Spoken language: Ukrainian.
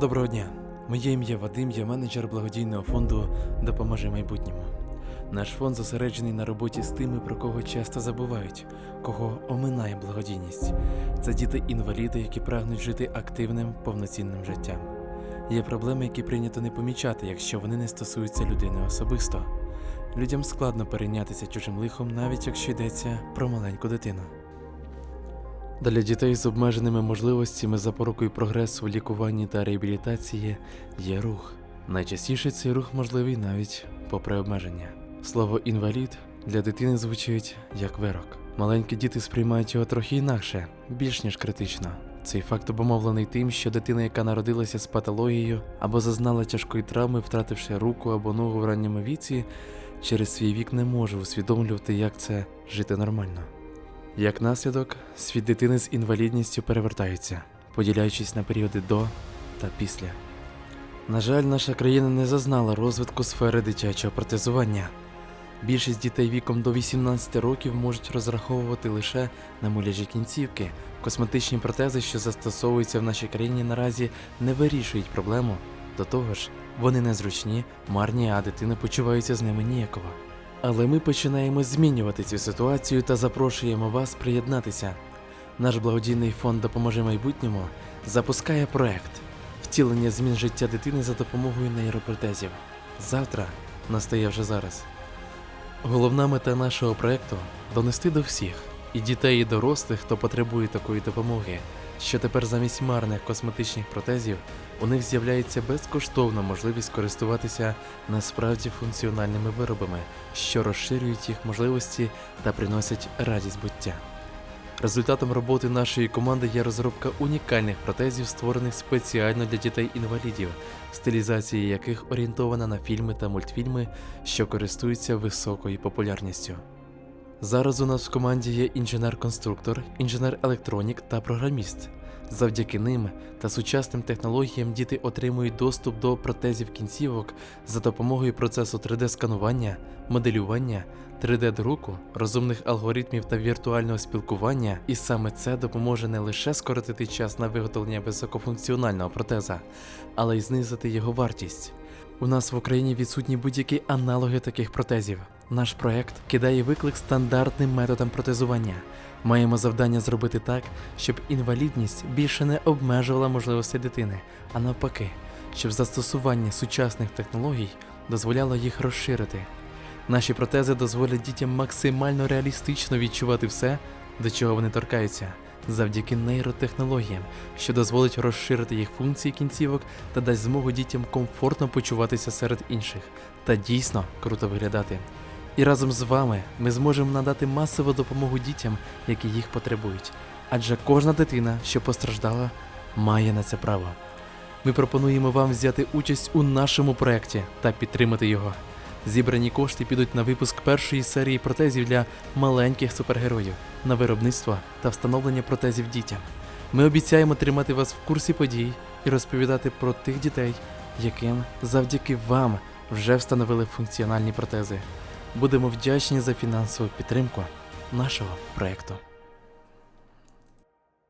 Доброго дня. Моє ім'я Вадим, я менеджер благодійного фонду Допоможи майбутньому. Наш фонд зосереджений на роботі з тими, про кого часто забувають, кого оминає благодійність. Це діти-інваліди, які прагнуть жити активним, повноцінним життям. Є проблеми, які прийнято не помічати, якщо вони не стосуються людини особисто. Людям складно перейнятися чужим лихом, навіть якщо йдеться про маленьку дитину. Для дітей з обмеженими можливостями запорукою прогресу у лікуванні та реабілітації є рух. Найчастіше цей рух можливий навіть попри обмеження. Слово інвалід для дитини звучить як вирок. Маленькі діти сприймають його трохи інакше, більш ніж критично. Цей факт обумовлений тим, що дитина, яка народилася з патологією або зазнала тяжкої травми, втративши руку або ногу в ранньому віці, через свій вік не може усвідомлювати, як це жити нормально. Як наслідок, світ дитини з інвалідністю перевертається, поділяючись на періоди до та після. На жаль, наша країна не зазнала розвитку сфери дитячого протезування. Більшість дітей віком до 18 років можуть розраховувати лише на муляжі кінцівки. Косметичні протези, що застосовуються в нашій країні, наразі не вирішують проблему. До того ж, вони незручні, марні, а дитина почувається з ними ніяково. Але ми починаємо змінювати цю ситуацію та запрошуємо вас приєднатися. Наш благодійний фонд Допоможе майбутньому запускає проект втілення змін життя дитини за допомогою нейропротезів. Завтра настає вже зараз. Головна мета нашого проекту донести до всіх і дітей, і дорослих, хто потребує такої допомоги, що тепер замість марних косметичних протезів у них з'являється безкоштовна можливість користуватися насправді функціональними виробами, що розширюють їх можливості та приносять радість буття. Результатом роботи нашої команди є розробка унікальних протезів, створених спеціально для дітей-інвалідів, стилізація яких орієнтована на фільми та мультфільми, що користуються високою популярністю. Зараз у нас в команді є інженер-конструктор, інженер-електронік та програміст. Завдяки ним та сучасним технологіям діти отримують доступ до протезів кінцівок за допомогою процесу 3D-сканування, моделювання, 3D-друку, розумних алгоритмів та віртуального спілкування, і саме це допоможе не лише скоротити час на виготовлення високофункціонального протеза, але й знизити його вартість. У нас в Україні відсутні будь-які аналоги таких протезів. Наш проект кидає виклик стандартним методам протезування. Маємо завдання зробити так, щоб інвалідність більше не обмежувала можливості дитини, а навпаки, щоб застосування сучасних технологій дозволяло їх розширити. Наші протези дозволять дітям максимально реалістично відчувати все, до чого вони торкаються, завдяки нейротехнологіям, що дозволить розширити їх функції кінцівок та дасть змогу дітям комфортно почуватися серед інших та дійсно круто виглядати. І разом з вами ми зможемо надати масову допомогу дітям, які їх потребують. Адже кожна дитина, що постраждала, має на це право. Ми пропонуємо вам взяти участь у нашому проєкті та підтримати його. Зібрані кошти підуть на випуск першої серії протезів для маленьких супергероїв, на виробництво та встановлення протезів дітям. Ми обіцяємо тримати вас в курсі подій і розповідати про тих дітей, яким завдяки вам вже встановили функціональні протези. Будемо вдячні за фінансову підтримку нашого проєкту.